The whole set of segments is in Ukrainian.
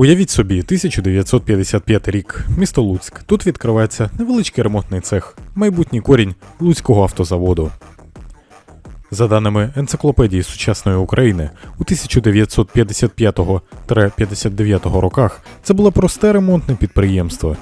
Уявіть собі, 1955 рік, місто Луцьк. Тут відкривається невеличкий ремонтний цех, майбутній корінь Луцького автозаводу. За даними енциклопедії сучасної України, у 1955-59 роках це було просте ремонтне підприємство.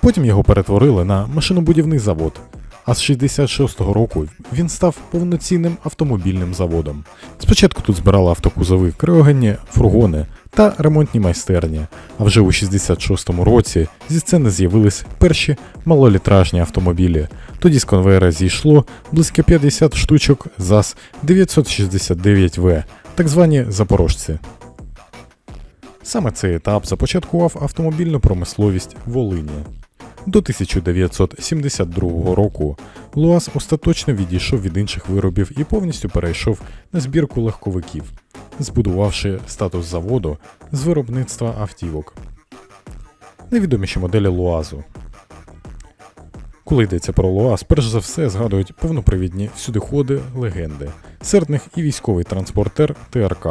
Потім його перетворили на машинобудівний завод. А з 66-го року він став повноцінним автомобільним заводом. Спочатку тут збирали автокузови, криогенні фургони та ремонтні майстерні. А вже у 66-му році зі сцени з'явились перші малолітражні автомобілі. Тоді з конвейера зійшло близько 50 штучок ЗАЗ 969В, так звані запорожці. Саме цей етап започаткував автомобільну промисловість Волині. До 1972 року Луаз остаточно відійшов від інших виробів і повністю перейшов на збірку легковиків, збудувавши статус заводу з виробництва автівок. Найвідоміші моделі Луазу. Коли йдеться про Луаз, перш за все згадують повнопривідні всюдиходи легенди, серед них і військовий транспортер ТРК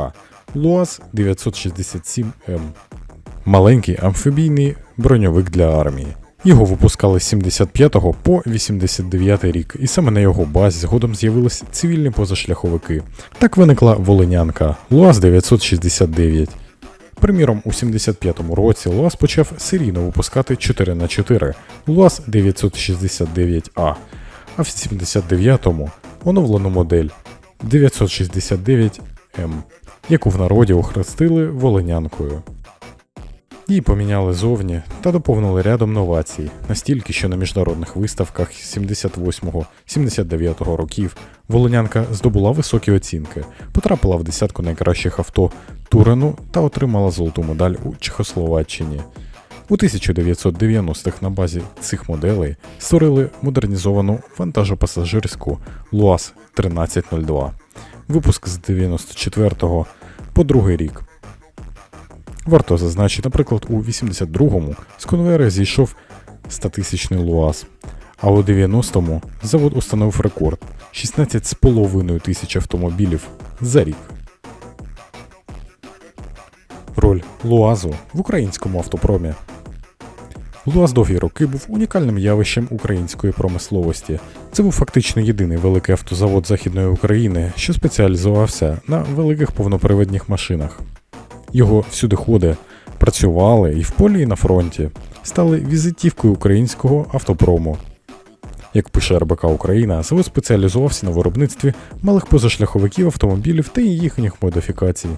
Луаз 967М. Маленький амфібійний броньовик для армії. Його випускали з 75 по 89 рік, і саме на його базі згодом з'явились цивільні позашляховики. Так виникла Волинянка ЛуАЗ 969. Приміром, у 75-му році ЛуАЗ почав серійно випускати 4х4 ЛуАЗ 969А, а в 79-му оновлену модель 969М, яку в народі охрестили Волинянкою. Її поміняли зовні та доповнили рядом новацій, настільки, що на міжнародних виставках 78-79 років Волинянка здобула високі оцінки, потрапила в десятку найкращих авто Турену та отримала золоту медаль у Чехословаччині. У 1990-х на базі цих моделей створили модернізовану вантажопасажирську ЛуАЗ 1302, випуск з 94 по другий рік. Варто зазначити, наприклад, у 82-му з конвейера зійшов 100-тисячний ЛуАЗ, а у 90-му завод установив рекорд 16,5 тисяч автомобілів за рік. Роль ЛуАЗу в українському автопромі. ЛуАЗ довгі роки був унікальним явищем української промисловості. Це був фактично єдиний великий автозавод Західної України, що спеціалізувався на великих повнопривідних машинах. Його всюдиходи працювали і в полі, і на фронті, стали візитівкою українського автопрому. Як пише РБК Україна, завод спеціалізувався на виробництві малих позашляховиків автомобілів та їхніх модифікацій.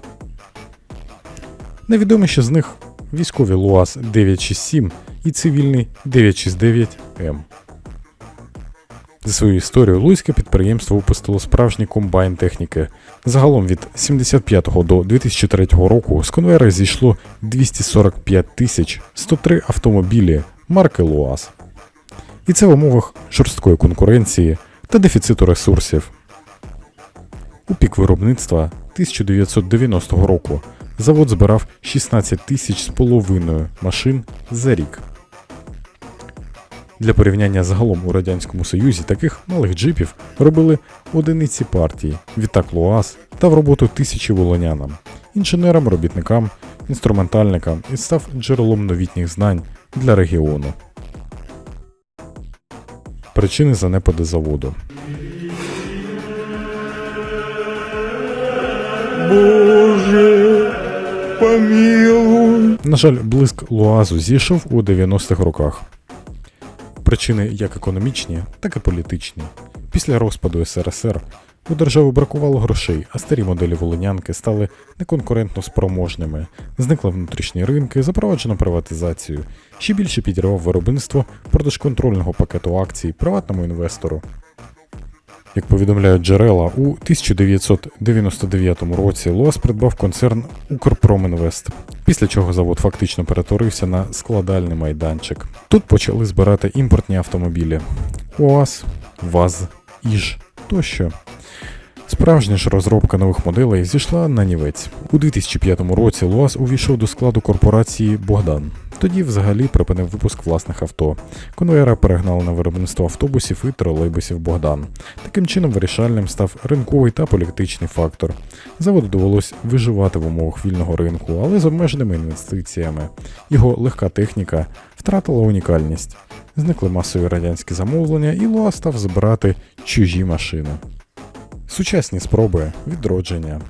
Найвідоміші з них військові ЛуАЗ 967 і цивільний 969М. За свою історію Луцьке підприємство випустило справжній комбайн техніки. Загалом від 75 до 2003 року з конвейера зійшло 245 тисяч 103 автомобілі марки ЛуАЗ. І це в умовах жорсткої конкуренції та дефіциту ресурсів. У пік виробництва 1990 року завод збирав 16 тисяч з половиною машин за рік. Для порівняння загалом у Радянському Союзі таких малих джипів робили одиниці партії, відтак ЛуАЗ дав роботу тисячі волонянам, інженерам, робітникам, інструментальникам і став джерелом новітніх знань для регіону. Причини занепаду заводу. Боже, помилуй. На жаль, блиск Луазу зійшов у 90-х роках. Причини як економічні, так і політичні. Після розпаду СРСР у держави бракувало грошей, а старі моделі волинянки стали неконкурентно спроможними. Зникли внутрішні ринки, запроваджено приватизацію. Ще більше підірвав виробництво продаж контрольного пакету акцій приватному інвестору. Як повідомляють джерела, у 1999 році ЛОАС придбав концерн Укрпромінвест, після чого завод фактично перетворився на складальний майданчик. Тут почали збирати імпортні автомобілі: УАЗ, ВАЗ, Іж тощо. Справжня ж розробка нових моделей зійшла на нівець. У 2005 році ЛуАЗ увійшов до складу корпорації Богдан. Тоді взагалі припинив випуск власних авто. Конвейера перегнали на виробництво автобусів і тролейбусів Богдан. Таким чином вирішальним став ринковий та політичний фактор. Заводу довелось виживати в умовах вільного ринку, але з обмеженими інвестиціями. Його легка техніка втратила унікальність. Зникли масові радянські замовлення, і Луа став збирати чужі машини. Сучасні спроби відродження.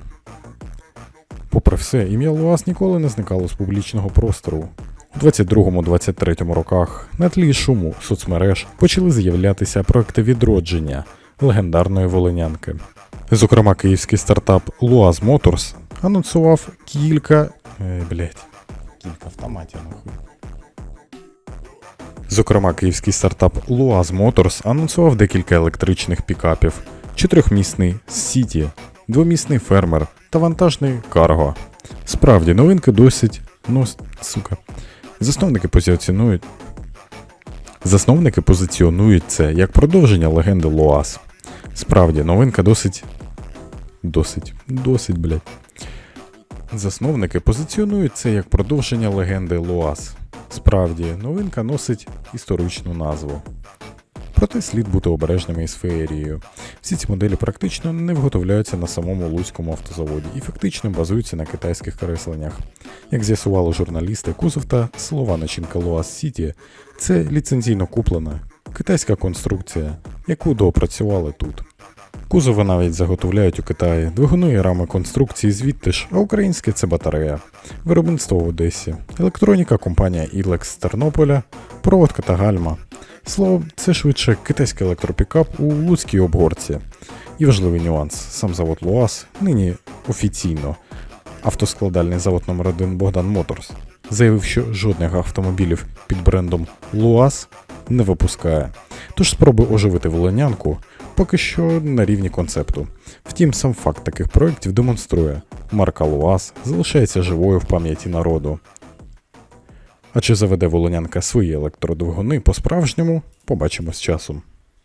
Попри все, ім'я Луас ніколи не зникало з публічного простору. У 22-23 роках на тлі шуму соцмереж почали з'являтися проекти відродження легендарної волинянки. Зокрема, київський стартап Luaz Motors анонсував кілька. Е, блять, кілька автоматів нахуй. Зокрема, київський стартап Luaz Motors анонсував декілька електричних пікапів: чотирьохмісний City, двомісний фермер та вантажний Cargo. Справді, новинки досить. Ну, сука. Засновники позиціонують. Засновники позиціонують це як продовження легенди Лоас. Справді, новинка досить. Досить. Досить, блядь. Засновники позиціонують це як продовження легенди Лоас. Справді, новинка носить історичну назву. Проте слід бути обережними із феєрією. Всі ці моделі практично не виготовляються на самому Луцькому автозаводі і фактично базуються на китайських кресленнях. Як з'ясували журналісти, кузов та силова начинка Loas City – це ліцензійно куплена китайська конструкція, яку доопрацювали тут. Кузови навіть заготовляють у Китаї, двигуни і рами конструкції звідти ж, а українське це батарея. Виробництво в Одесі, електроніка компанія Ilex з Тернополя, проводка та гальма. Словом, це швидше китайський електропікап у Луцькій обгорці. І важливий нюанс: сам завод Луаз нині офіційно автоскладальний завод номер 1 Богдан Моторс заявив, що жодних автомобілів під брендом Луаз не випускає. Тож спроби оживити волонянку поки що на рівні концепту. Втім, сам факт таких проєктів демонструє, марка Луаз залишається живою в пам'яті народу. А чи заведе волонянка свої електродвигуни по-справжньому, побачимо з часом.